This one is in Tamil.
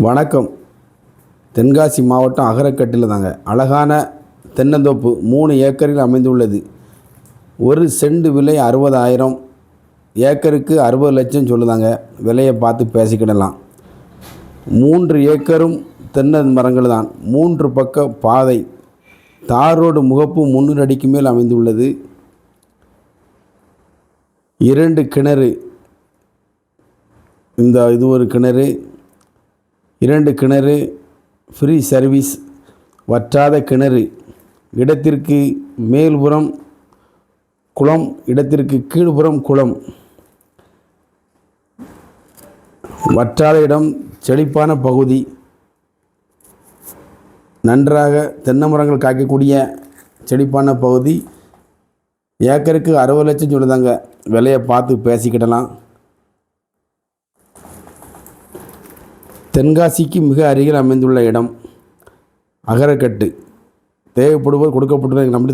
வணக்கம். தென்காசி மாவட்டம் அகரக்கட்டில் தாங்க அழகான தென்னந்தோப்பு மூணு ஏக்கரில் அமைந்துள்ளது. ஒரு செண்டு விலை அறுபதாயிரம். ஏக்கருக்கு அறுபது லட்சம் சொல்லுதாங்க. விலையை பார்த்து பேசிக்கிடலாம். மூன்று ஏக்கரும் தென்னை மரங்கள் தான் மூன்று பக்க பாதை. தார் ரோடு முகப்பு முன்னூறு அடிக்கு மேல் அமைந்துள்ளது. இரண்டு கிணறு. இந்த இது ஒரு கிணறு. இரண்டு கிணறு ஃப்ரீ சர்வீஸ் வற்றாத கிணறு. இடத்திற்கு மேல்புறம் குளம் இடத்திற்கு கீழ்புறம் குளம். வற்றாத இடம் செழிப்பான பகுதி. நன்றாக தென்னை மரங்கள் காய்க்கக்கூடிய செழிப்பான பகுதி. ஏக்கருக்கு அறுபது லட்சம் சொல்லுதாங்க. விலையை பார்த்து பேசிக்கிடலாம். தென்காசிக்கு மிக அருகில் அமைந்துள்ள இடம் அகரக்கட்டு. தேவைப்படுவோர் கொடுக்கப்பட்டுள்ள நம்பி